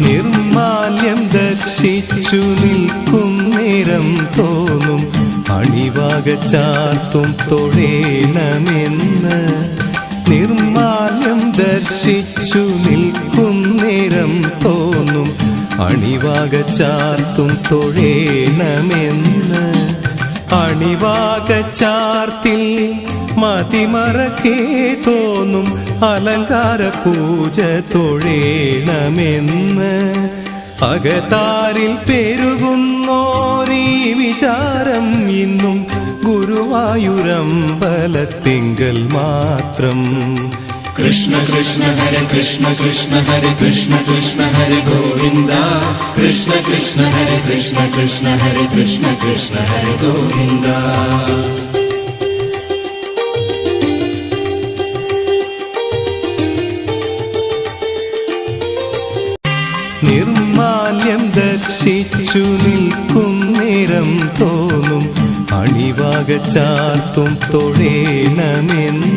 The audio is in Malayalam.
നിർമാല്യം ദർശിച്ചു നിൽക്കും നേരം തോന്നും. അണിവാക ചാർത്തും തൊഴേണമെന്ന്. നിർമാല്യം ദർശിച്ചു നിൽക്കും നേരം തോന്നും. അണിവാക ചാർത്തും തൊഴേണമെന്ന്. അണിവാക ചാർത്തിൽ മതിമറക്കേ തോന്നും അലങ്കാര പൂജ തൊഴേണമെന്ന്. അകതാരിൽ പെരുകുന്നോരീ വിചാരം ഇന്നും ഗുരുവായൂരമ്പലത്തിങ്കൽ മാത്രം. കൃഷ്ണ കൃഷ്ണ ഹര കൃഷ്ണ കൃഷ്ണ ഹര കൃഷ്ണ കൃഷ്ണ ഹര ഗോവിന്ദ. കൃഷ്ണ കൃഷ്ണ ഹര കൃഷ്ണ കൃഷ്ണ ഹര കൃഷ്ണ കൃഷ്ണ ഹര ഗോവിന്ദ. നിർമാല്യം ദർശിച്ചു നിൽക്കും നേരം തോന്നും. അണിവാക ചാർത്തും തൊഴേണമെന്ന്